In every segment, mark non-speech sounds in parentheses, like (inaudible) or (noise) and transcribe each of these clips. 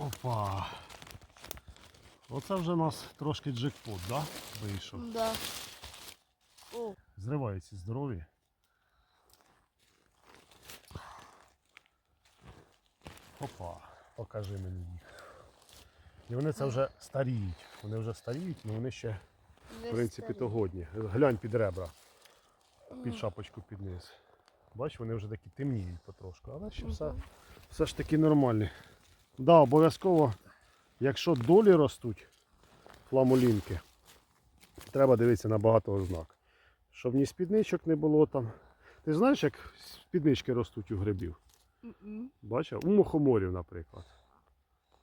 Опа. Оце вже у нас трошки джекпот, да? Вийшов. Да. О, Зриваються здорові. Опа, покажи мені їх. І вони це вже старіють. Вони вже старіють, але вони ще, в принципі, то годні. Глянь під ребра, під шапочку під низ. Бач, вони вже такі темніють потрошку, але ще все, все ж таки нормальні. Да, обов'язково, якщо долі ростуть, фламулінки, треба дивитися на багато ознак. Щоб ні спідничок не було там. Ти знаєш, як спіднички ростуть у грибів? М-м. Бачив? У мухоморів, наприклад.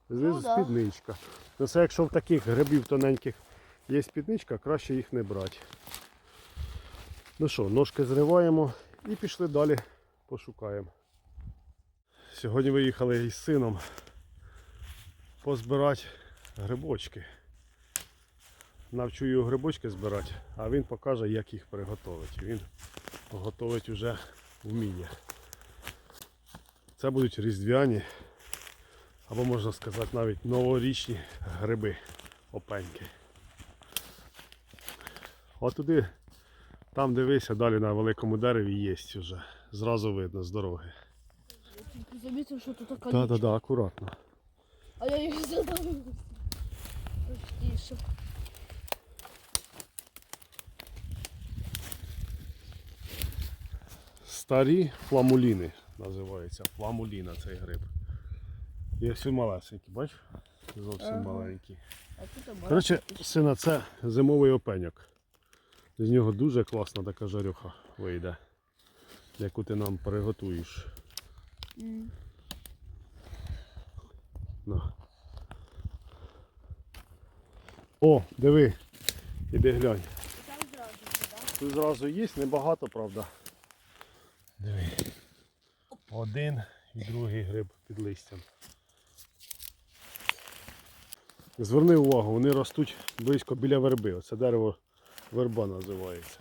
Знизу Ну спідничка. Ну це якщо в таких грибів тоненьких є спідничка, краще їх не брати. Ну що, ножки зриваємо і пішли далі пошукаємо. Сьогодні виїхали із сином позбирати грибочки. Навчу його грибочки збирати, а він покаже, як їх приготувати. Він готовить вже вміє. Це будуть різдвяні, або можна сказати навіть новорічні гриби опеньки. От туди, там дивися, далі на великому дереві є вже. Зразу видно з дороги. Замітив, що тут Так, так, так, акуратно. А я їх задавив. Старі фламуліни називаються. Фламуліна цей гриб. Є всі малесенькі, бач? Зовсім Ага. маленькі. Коротше, сина, це зимовий опеньок. З нього дуже класна така жарюха вийде, яку ти нам приготуєш. М. На. О, диви, іди глянь. Тут зразу є, небагато, правда. Диви. Один і другий гриб під листям. Зверни увагу, вони ростуть близько біля верби. Оце дерево верба називається.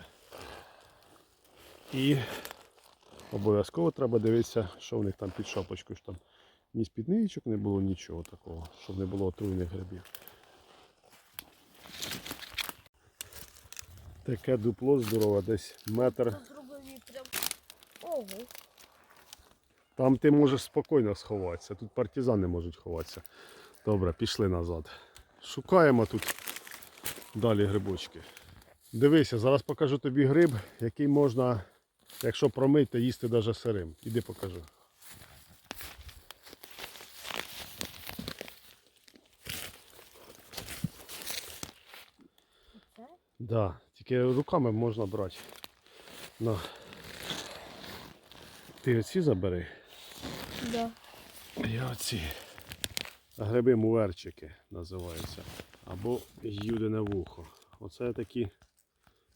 І обов'язково треба дивитися, що в них там під шапочкою. Що там ні спідничок не було, нічого такого, щоб не було отруйних грибів. Таке дупло здорове, десь метр. Ого. Там ти можеш спокійно сховатися. Тут партизани можуть ховатися. Добре, пішли назад. Шукаємо тут далі грибочки. Дивися, зараз покажу тобі гриб, який можна, якщо промити, їсти навіть сирим. Іди покажу. Да, тільки руками можна брати. На. Ти оці забери. Да. Я оці. Гриби муверчики називаються. Або юдине вухо. Оце я такі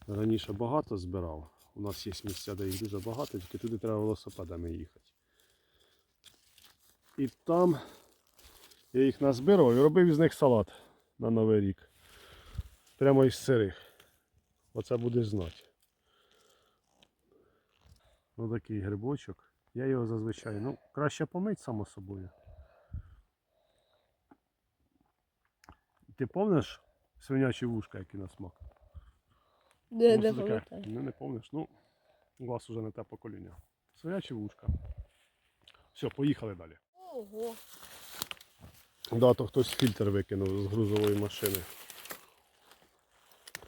раніше багато збирав. У нас є місця, де їх дуже багато, тільки туди треба велосипедами їхати. І там я їх назбирав і робив із них салат на Новий рік. Прямо із сирих. Оце будеш знати. Ось такий грибочок. Я його зазвичай, ну, краще помить само собою. Ти пам'ятаєш свинячі вушка, які на смак? Не, Ну, не це пам'ятаю. Ну, не пам'ятаєш. Ну, у вас вже не те покоління. Свинячі вушка. Все, поїхали далі. Ого. Да, то хтось фільтр викинув з грузової машини.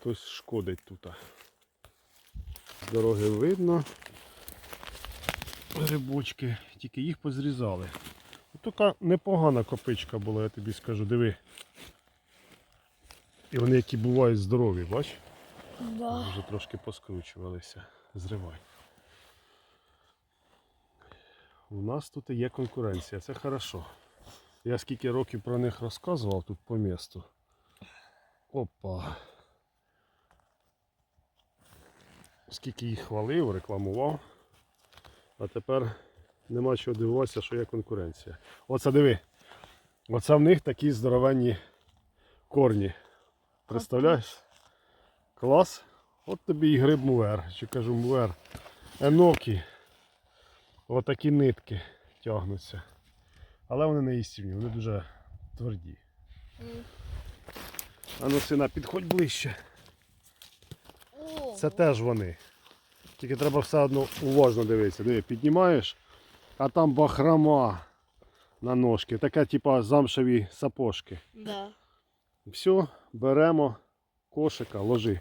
Хтось шкодить тут. З дороги видно. Грибочки, тільки їх позрізали. Така непогана копичка була, я тобі скажу, диви. І вони які бувають здорові, бач? Да. Вже трошки поскручувалися. Зривай. У нас тут є конкуренція, це хорошо. Я скільки років про них розказував тут по місту. Опа. Скільки їх хвалив, рекламував. А тепер нема чого дивуватися, що є конкуренція. Оце диви. Оце в них такі здоровенні корні. Представляєш? Клас. От тобі і гриб мувер. Чи кажу мувер. Енокі. Отакі нитки тягнуться. Але вони не їстівні, вони дуже тверді. М. А ну сина, підходь ближче. Це теж вони. Тільки треба все одно уважно дивитися. Диви, піднімаєш, а там бахрома на ножки. Таке, типа замшеві сапожки. Да. Все, беремо кошика, ложи.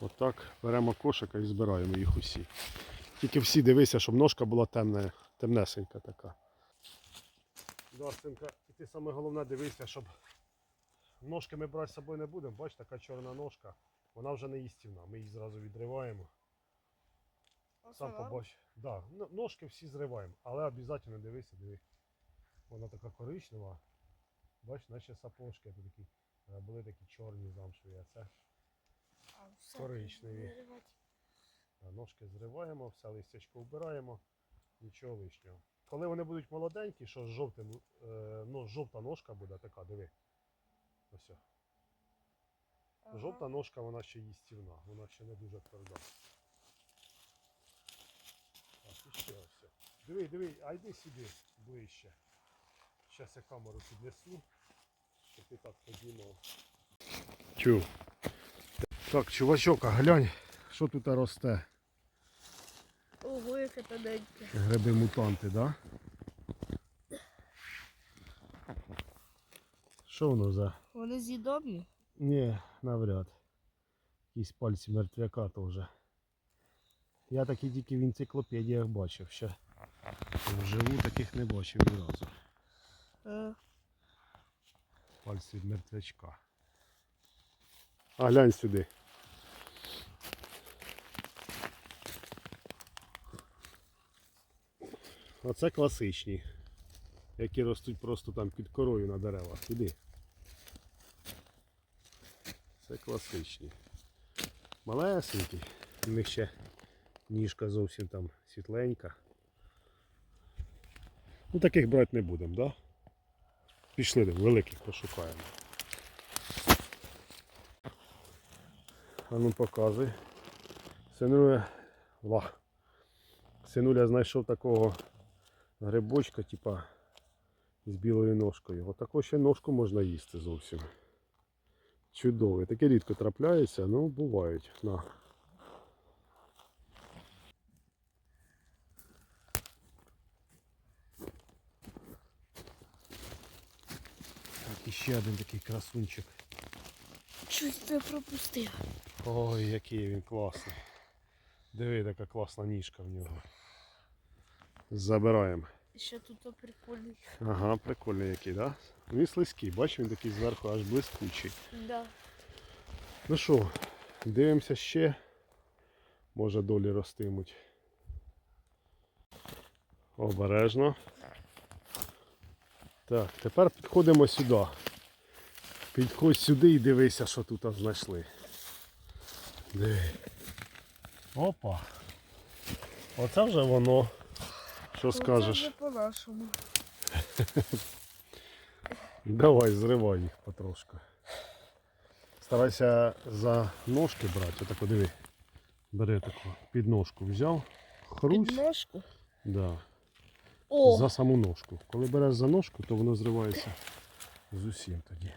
Отак беремо кошика і збираємо їх усі. Тільки всі дивися, щоб ножка була темна, темнесенька така. Да, синка, і ти саме головне дивися, щоб ножки ми брати з собою не будемо. Бач, така чорна ножка, вона вже не їстівна. Ми її зразу відриваємо. Сам побач. Да, ножки всі зриваємо, але обов'язково дивися, диви. Вона така коричнева. Бач, наче сапожки такі. е, Були такі чорні замшеві, а це А, Коричневі. а, ножки зриваємо, все листячко вбираємо, нічого лишнього. Коли вони будуть молоденькі, що з жовтим, е, ну, жовта ножка буде така, диви. Ось. Ага. Жовта ножка, вона ще їстівна, вона ще не дуже тверда. Так, і ще ось. Диви, диви, а йди сюди ближче. Зараз я камеру піднесу, щоб ти так подімав. Чув. Так, чувачок, а глянь, що тут росте. Ого, яке тоненьке. Гриби мутанти, да? Що воно за? Вони з'їдобні? Ні, навряд. Якісь пальці мертвяка теж. Я такі тільки в енциклопедіях бачив. Ще вживу таких не бачив ні разу. Е, Пальці від мертвячка. А глянь сюди. Оце класичні, які ростуть просто там під корою на деревах. Іди. Це класичні. Малесенькі. У них ще ніжка зовсім там світленька. Ну таких брати не будемо? Да? Пішли до великих пошукаємо. А ну показуй. Синуля. Ва. Синуля знайшов такого грибочка, типа з білою ножкою. Отаку ще ножку можна їсти зовсім. Чудовий. Таке рідко трапляється, ну бувають. На. Так, і ще один такий красунчик. Щось це пропустив. Ой, який він класний. Диви, така класна ніжка в нього. Забираємо. Ще тут прикольний. Ага, прикольний який, да? Він слизький, бачиш, він такий зверху аж блискучий. Да. Ну що, дивимося ще. Може долі ростимуть. Обережно. Так, тепер підходимо сюди. Підходь сюди і дивися, що тут знайшли. Диви. Опа. Оце вже воно. Що скажеш? По-нашому. (laughs) Давай, зривай їх потрошку. Старайся за ножки брати. Отако диви. Бери таку підножку взяв. Хрусь. Підножку. Да. О, За саму ножку. Коли береш за ножку, то воно зривається з усім тоді.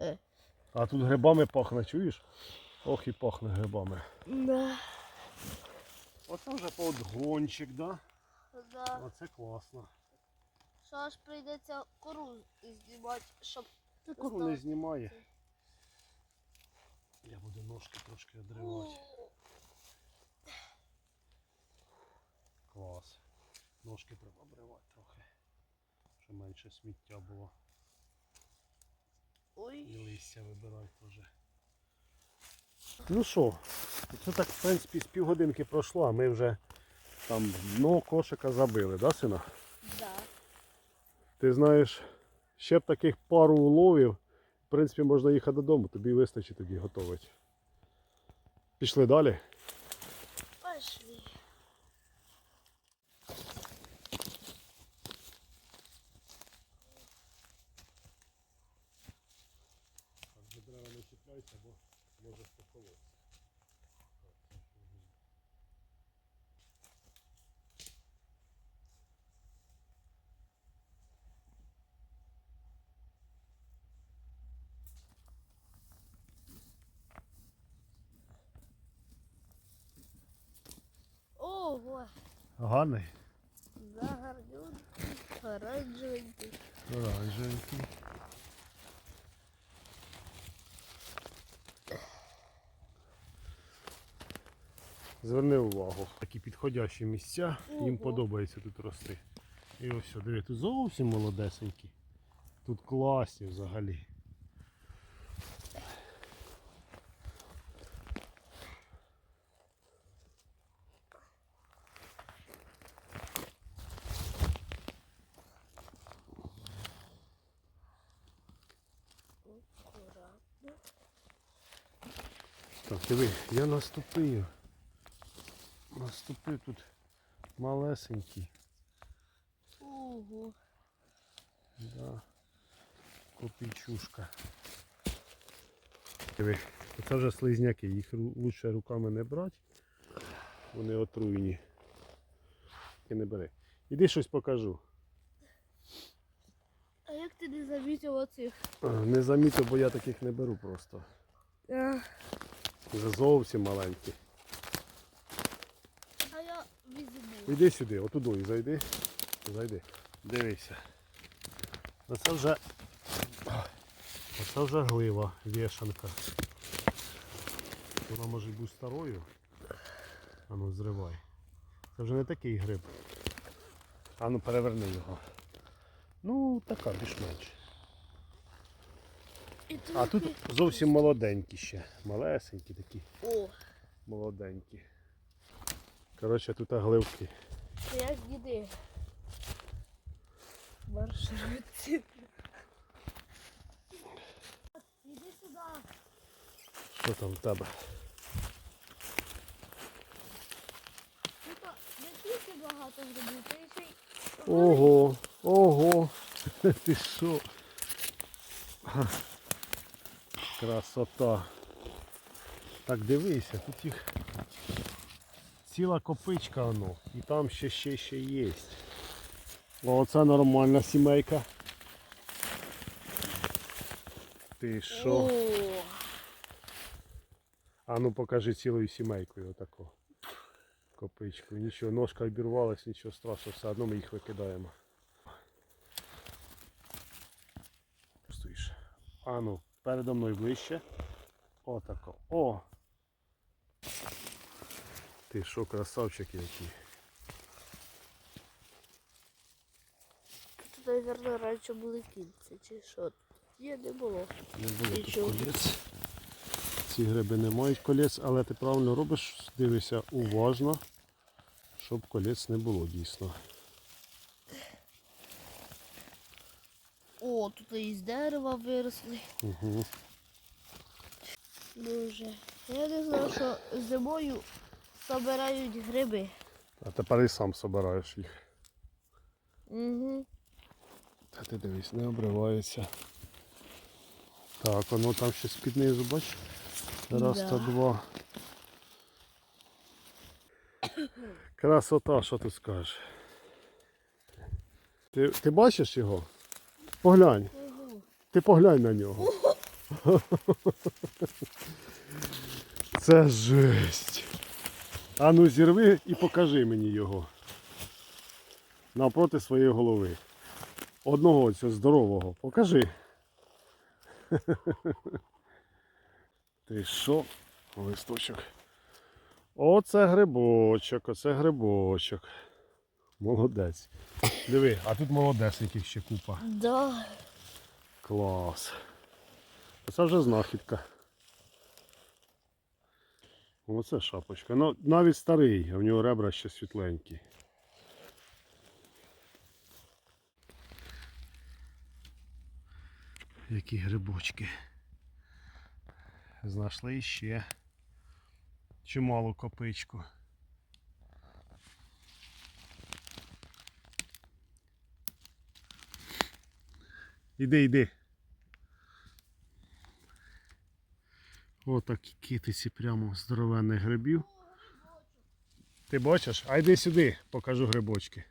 Е. А тут грибами пахне, чуєш? Ох і пахне грибами. да. Оце вже подгончик, да? Да. Оце класно. Що аж прийдеться кору знімати, щоб Ти кору не знімає. Я буду ножки трошки відривати. Клас. Ножки треба обривати трохи. Щоб менше сміття було. Ой. І листя вибирати теж. Ну що, це так в принципі з півгодинки пройшло, а ми вже там дно кошика забили, да, сина? Да. Ти знаєш, ще б таких пару уловів, в принципі, можна їхати додому, тобі вистачить тоді готувати. Пішли далі. Пошли. За дерева не чіпляйся, бо може поколотися. Гарний. Загарнюнький, оранжевенький. Оранжевенький. Зверни увагу, такі підходящі місця, їм подобається тут рости. І ось, диви, тут зовсім молодесенькі. Тут класні взагалі. Акуратно. Так, диви, я наступив. Наступив тут малесенький. Ого. Да. Копійчушка. Диви, це вже слизняки, їх лучше руками не брати. Вони отруйні. Ти не бери. Іди щось покажу. Ти не замітив оцих? А, Не замітив, бо я таких не беру просто. Вже зовсім маленькі. А я візьму. Іди сюди, отудою зайди. Зайди. Дивися. Оце вже. Оце вже глива, вішанка. Вона може бути старою. А ну зривай. Це вже не такий гриб. А ну переверни його. Ну, така більш-менш. А тут зовсім молоденькі ще. Малесенькі такі, О, молоденькі. Коротше, тут гливки. це як діди. Маршрутці. Іди сюди. Що там в тебе? Тут не тільки багато грибів, та ще й Ого, ого, (laughs) ти що? Красота. Так дивися, тут їх ціла копичка воно. І там ще ще ще є. О, це нормальна сімейка. Ти що? А ну покажи цілою сімейкою отако. Копичку. Нічого, ножка обірвалась, нічого страшного, все одно ми їх викидаємо. А ну, передо мною ближче. Отако. О! Ти що, красавчик який. Тут, мабуть, раніше були кільця, чи що? Ні, не було. Не було тут колець. Ці гриби не мають колець, але ти правильно робиш, дивишся уважно, щоб колець не було дійсно. О, тут із дерева виросли. Угу. Дуже. Я не знав, що зимою збирають гриби. А тепер і сам собираєш їх. Угу. Та ти дивись, не обривається. Так, воно там ще з-під бач? Раз Да. та два. Красота, що ти скажеш? Ти, ти бачиш його? Поглянь. Ти поглянь на нього. Це жесть. А ну зірви і покажи мені його. Навпроти своєї голови. Одного цього здорового. Покажи. Ти що? Листочок. Оце грибочок, оце грибочок. Молодець. Диви, а тут молодесеньких ще купа. Да. Клас. Це вже знахідка. Оце шапочка. Ну, навіть старий, а в нього ребра ще світленькі. Які грибочки. Знайшли ще чималу копичку. Іди, іди. Отакі китиці прямо здоровенних грибів. Ти бачиш? А йди сюди, покажу грибочки.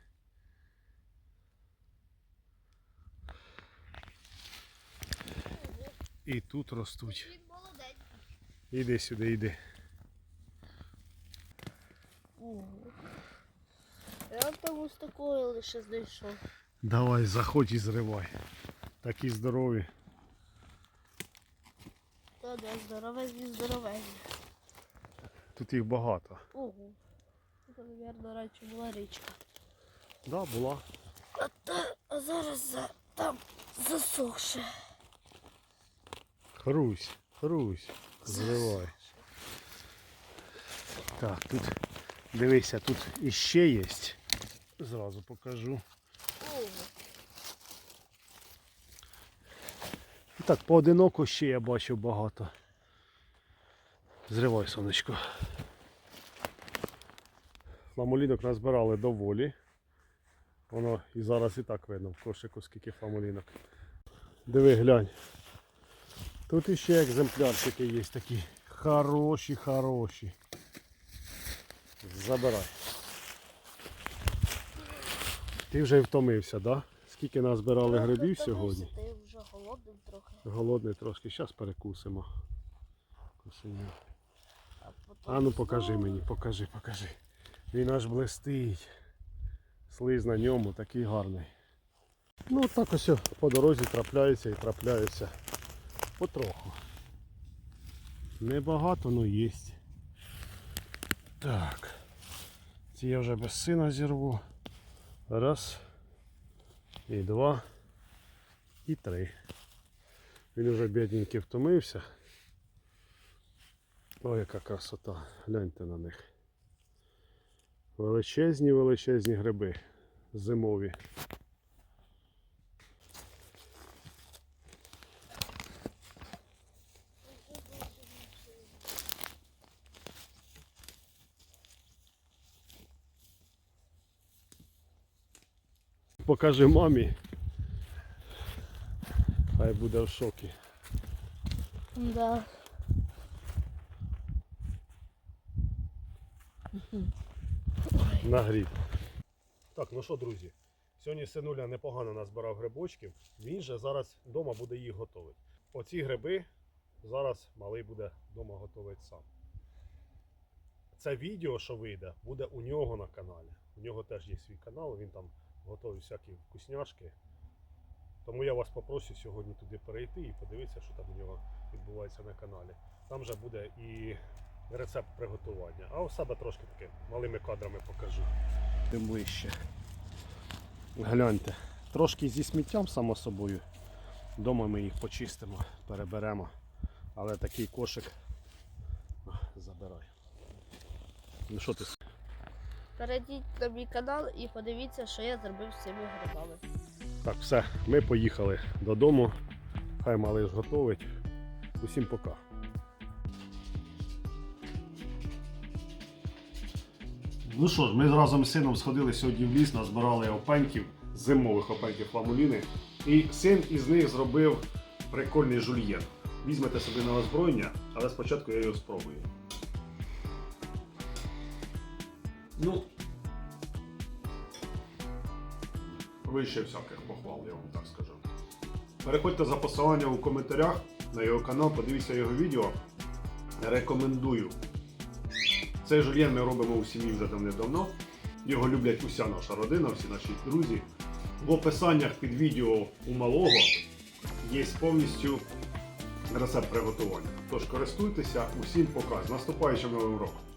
І тут ростуть. Іди сюди, іди. Ого. ось такої лише знайшов. Давай, заходь і зривай. Такі здорові. Та да, здоровезні, здоровезні. Тут їх багато. Ого. Це, мабуть, раніше була річка. Да, була. А, та, а зараз за, там засохше. Хрусь, хрусь. Зривай. Так, тут дивися, тут іще є. Зразу покажу. Ого. Так, поодиноко ще я бачив багато. Зривай, сонечко. Фламулінок назбирали доволі. Воно і зараз і так видно в кошику, скільки фламулінок. Диви, глянь. Тут іще екземплярчики є такі. Хороші, хороші. Забирай. Ти вже й втомився, так? Да? Скільки назбирали грибів сьогодні? Ти вже голодним трохи. Голодний трошки, зараз перекусимо. Кусимо. А, ну покажи мені, покажи, покажи. Він аж блистить. Слиз на ньому такий гарний. Ну так ось по дорозі трапляється і трапляється. Потроху. Небагато, але є. Так. Ці я вже без сина зірву. Раз. І два. І три. Він уже бідненький втомився. Ой, яка красота. Гляньте на них. Величезні, величезні гриби. Зимові. Покажи мамі. Хай буде в шокі. Да. на гріб. Так, ну що, друзі, сьогодні синуля непогано назбирав грибочків. Він же зараз вдома буде їх готувати. Оці гриби зараз малий буде вдома готувати сам. Це відео, що вийде, буде у нього на каналі. У нього теж є свій канал, він там готує всякі вкусняшки. Тому я вас попрошу сьогодні туди перейти і подивитися, що там у нього відбувається на каналі. Там вже буде і рецепт приготування. А у себе трошки таки малими кадрами покажу. Тим ближче. Гляньте. Трошки зі сміттям, само собою. Дома ми їх почистимо, переберемо. Але такий кошик забирай. Ну що ти? Перейдіть на мій канал і подивіться, що я зробив з цими грибами. Так, все, ми поїхали додому. Хай малий зготовить. Усім пока. Ну що ж, ми разом з сином сходили сьогодні в ліс, назбирали опеньків, зимових опеньків фламуліни. І син із них зробив прикольний жульєн. Візьмете собі на озброєння, але спочатку я його спробую. Ну, вище всяких похвал, я вам так скажу. Переходьте за посиланням у коментарях на його канал, подивіться його відео. Рекомендую. Цей жульєн ми робимо у сім'ї вже давним-давно. Його люблять уся наша родина, всі наші друзі. В описаннях під відео у малого є повністю рецепт приготування. Тож користуйтеся, усім пока. З наступаючим новим роком!